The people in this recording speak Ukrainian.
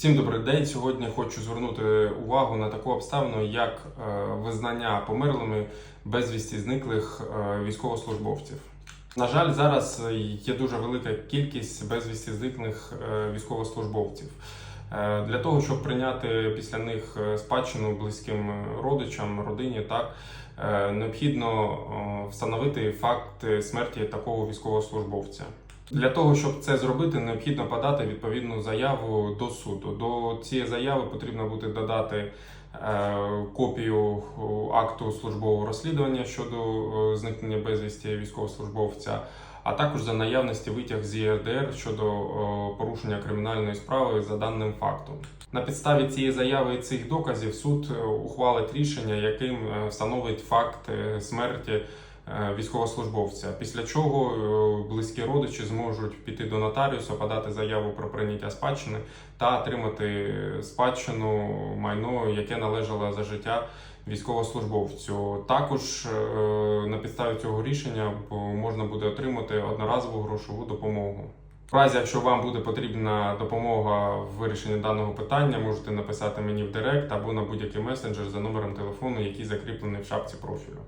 Всім добрий день. Сьогодні хочу звернути увагу на таку обставину, як е, визнання померлими безвісті зниклих е, військовослужбовців. На жаль, зараз є дуже велика кількість безвісті зниклих е, військовослужбовців. Для того, щоб прийняти після них спадщину близьким родичам, родині, так необхідно встановити факт смерті такого військовослужбовця. Для того, щоб це зробити, необхідно подати відповідну заяву до суду. До цієї заяви потрібно буде додати е, копію акту службового розслідування щодо е, зникнення безвісті військовослужбовця, а також за наявності витяг з ЄРДР щодо е, порушення кримінальної справи за даним фактом. На підставі цієї заяви і цих доказів суд ухвалить рішення, яким встановить факт смерті військовослужбовця. Після чого е, близькі родичі зможуть піти до нотаріуса, подати заяву про прийняття спадщини та отримати спадщину майно, яке належало за життя військовослужбовцю. Також е, на підставі цього рішення е, можна буде отримати одноразову грошову допомогу. В разі, якщо вам буде потрібна допомога в вирішенні даного питання, можете написати мені в Директ або на будь-який месенджер за номером телефону, який закріплений в шапці профілю.